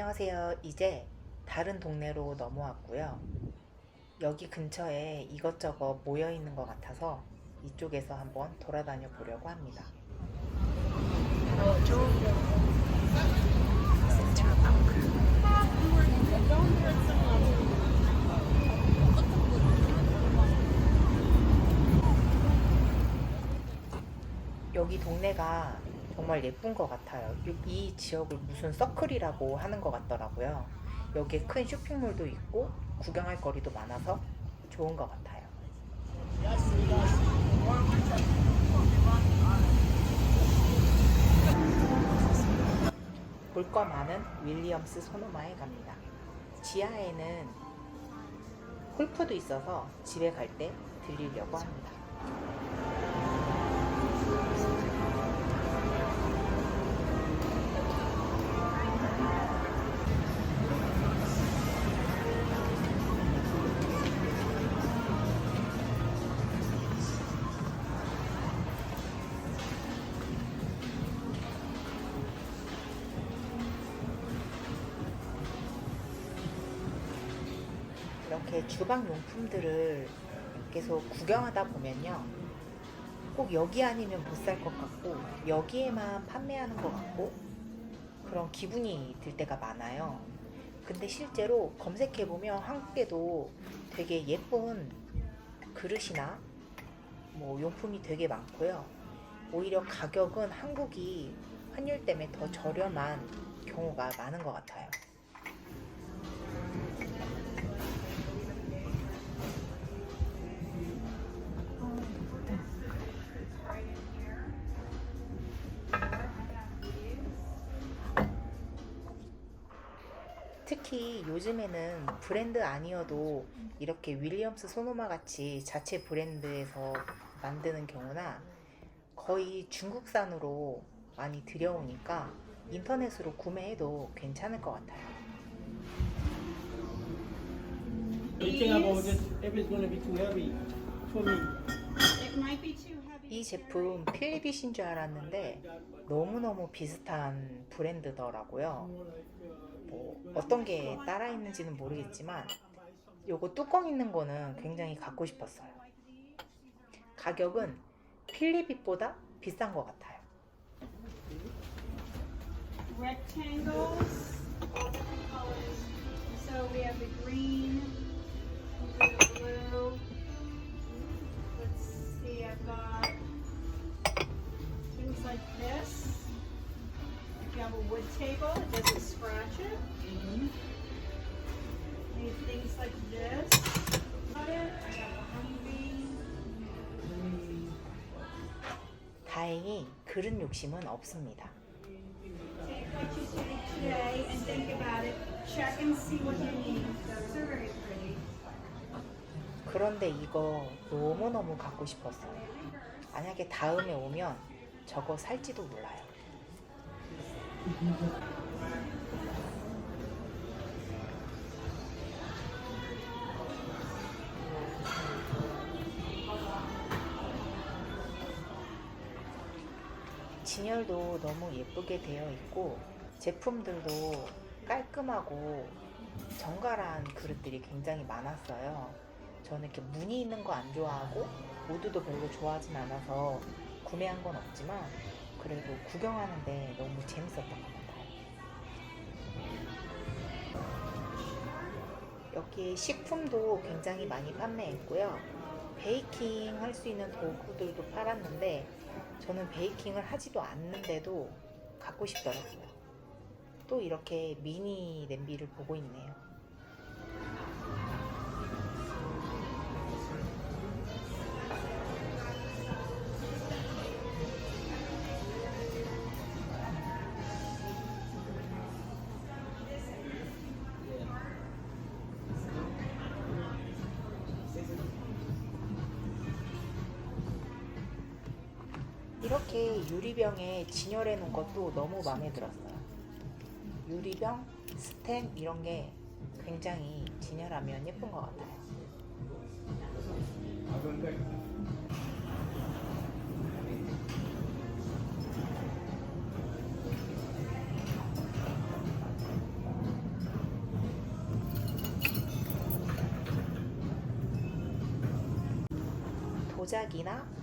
안녕하세요. 이제 다른 동네로 넘어왔고요. 여기 근처에 이것저것 모여 있는 것 같아서 이쪽에서 한번 돌아다녀 보려고 합니다. 여기 동네가 정말 예쁜 것 같아요. 이- 이 지역을 무슨 서클이라고 하는 것 같더라고요. 여기에 큰 쇼핑몰도 있고 구경할 거리도 많아서 좋은 것 같아요. 볼거 많은 윌리엄스 소노마에 갑니다. 지하에는 홀프도 있어서 집에 갈 때 들리려고 합니다. 이렇게 주방 용품들을 계속 구경하다 보면요. 꼭 여기 아니면 못 살 것 같고, 여기에만 판매하는 것 같고, 그런 기분이 들 때가 많아요. 근데 실제로 검색해보면 한국에도 되게 예쁜 그릇이나 뭐 용품이 되게 많고요. 오히려 가격은 한국이 환율 때문에 더 저렴한 경우가 많은 것 같아요. 특히 요즘에는 브랜드 아니어도 이렇게 윌리엄스 소노마 같이 자체 브랜드에서 만드는 경우나 거의 중국산으로 많이 들여오니까 인터넷으로 구매해도 괜찮을 것 같아요. 이 제품 필리빗인 줄 알았는데 너무너무 비슷한 브랜드더라고요. 뭐 어떤 게 따라 있는지는 모르겠지만 요거 뚜껑 있는 거는 굉장히 갖고 싶었어요. 가격은 필리빗보다 비싼 것 같아요. A wood table, it doesn't scratch it. Need things like this. 다행히 그릇 욕심은 없습니다. 그런데 이거 너무너무 갖고 싶었어요. 만약에 다음에 오면 저거 살지도 몰라요. 진열도 너무 예쁘게 되어 있고 제품들도 깔끔하고 정갈한 그릇들이 굉장히 많았어요. 저는 이렇게 무늬 있는 거 안 좋아하고 모두도 별로 좋아하진 않아서 구매한 건 없지만 그래도 구경하는데 너무 재밌었던 것 같아요. 여기 식품도 굉장히 많이 판매했고요. 베이킹 할 수 있는 도구들도 팔았는데 저는 베이킹을 하지도 않는데도 갖고 싶더라고요. 또 이렇게 미니 냄비를 보고 있네요. 이렇게 유리병에 진열해 놓은 것도 너무 마음에 들었어요. 유리병, 스텐 이런 게 굉장히 진열하면 예쁜 것 같아요. 도자기나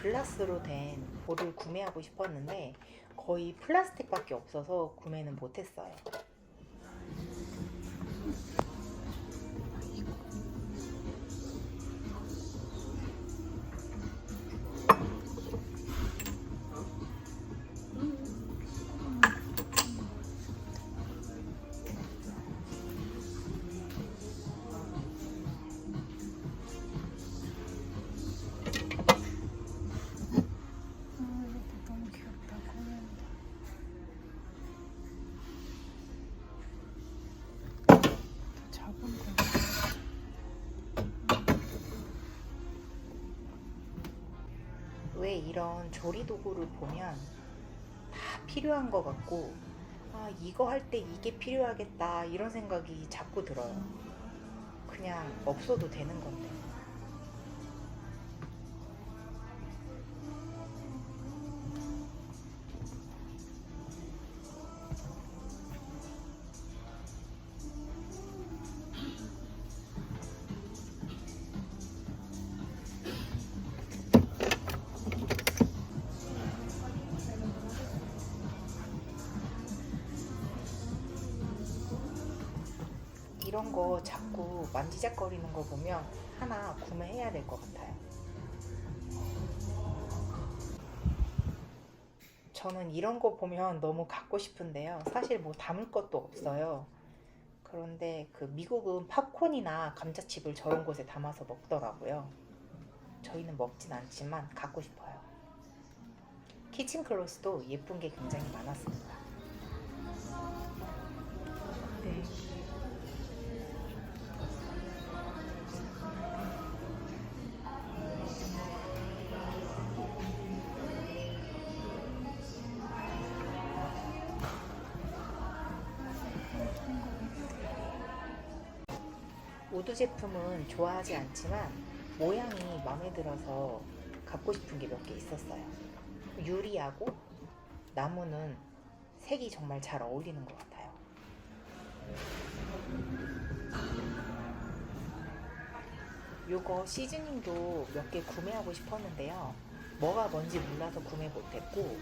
글라스로 된 볼을 구매하고 싶었는데 거의 플라스틱밖에 없어서 구매는 못했어요. 왜 이런 조리 도구를 보면 다 필요한 것 같고 아 이거 할 때 이게 필요하겠다 이런 생각이 자꾸 들어요. 그냥 없어도 되는 건데. 이런 거 자꾸 만지작거리는 거 보면 하나 구매해야 될 것 같아요. 저는 이런 거 보면 너무 갖고 싶은데요. 사실 뭐 담을 것도 없어요. 그런데 그 미국은 팝콘이나 감자칩을 저런 곳에 담아서 먹더라고요. 저희는 먹진 않지만 갖고 싶어요. 키친 클로스도 예쁜 게 굉장히 많았습니다. 네. 우드 제품은 좋아하지 않지만 모양이 마음에 들어서 갖고 싶은 게 몇 개 있었어요. 유리하고 나무는 색이 정말 잘 어울리는 것 같아요. 요거 시즈닝도 몇 개 구매하고 싶었는데요. 뭐가 뭔지 몰라서 구매 못했고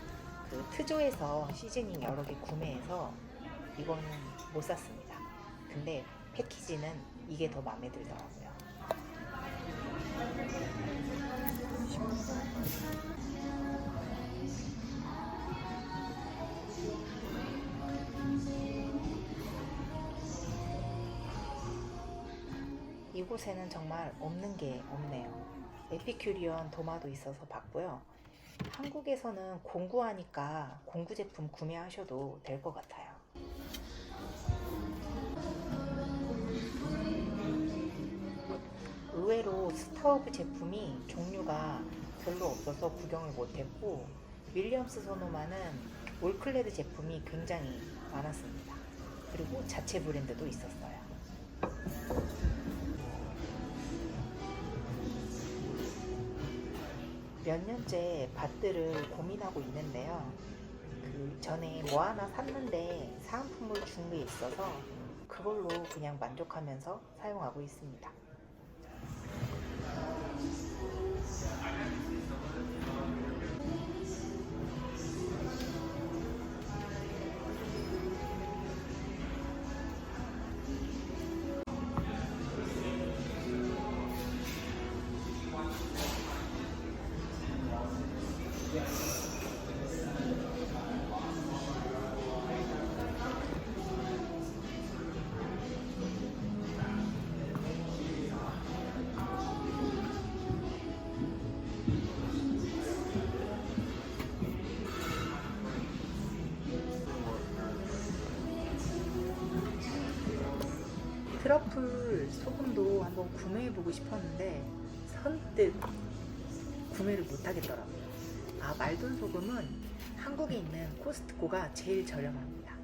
그 트조에서 시즈닝 여러 개 구매해서 이거는 못 샀습니다. 근데 패키지는 이게 더 마음에 들더라고요. 이곳에는 정말 없는 게 없네요. 에피큐리언 도마도 있어서 봤고요. 한국에서는 공구하니까 공구 제품 구매하셔도 될 것 같아요. 의외로 스타워브 제품이 종류가 별로 없어서 구경을 못했고 윌리엄스 소노마는 올클레드 제품이 굉장히 많았습니다. 그리고 자체 브랜드도 있었어요. 몇 년째 밭들을 고민하고 있는데요. 그 전에 뭐 하나 샀는데 사은품을 준 게 있어서 그걸로 그냥 만족하면서 사용하고 있습니다. 트러플 소금도 한번 구매해보고 싶었는데 선뜻 구매를 못하겠더라고요. 아 말돈 소금은 한국에 있는 코스트코가 제일 저렴합니다.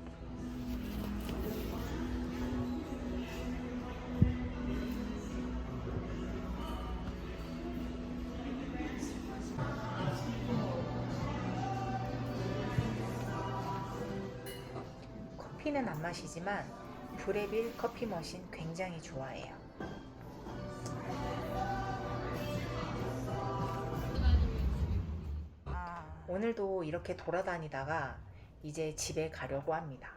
커피는 안 마시지만 브레빌 커피 머신 굉장히 좋아해요. 아, 오늘도 이렇게 돌아다니다가 이제 집에 가려고 합니다.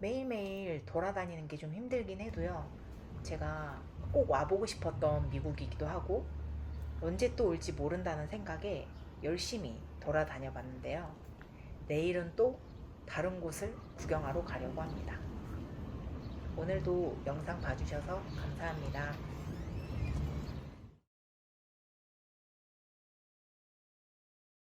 매일매일 돌아다니는 게 좀 힘들긴 해도요. 제가 꼭 와보고 싶었던 미국이기도 하고 언제 또 올지 모른다는 생각에 열심히 돌아다녀 봤는데요. 내일은 또 다른 곳을 구경하러 가려고 합니다. 오늘도 영상 봐주셔서 감사합니다.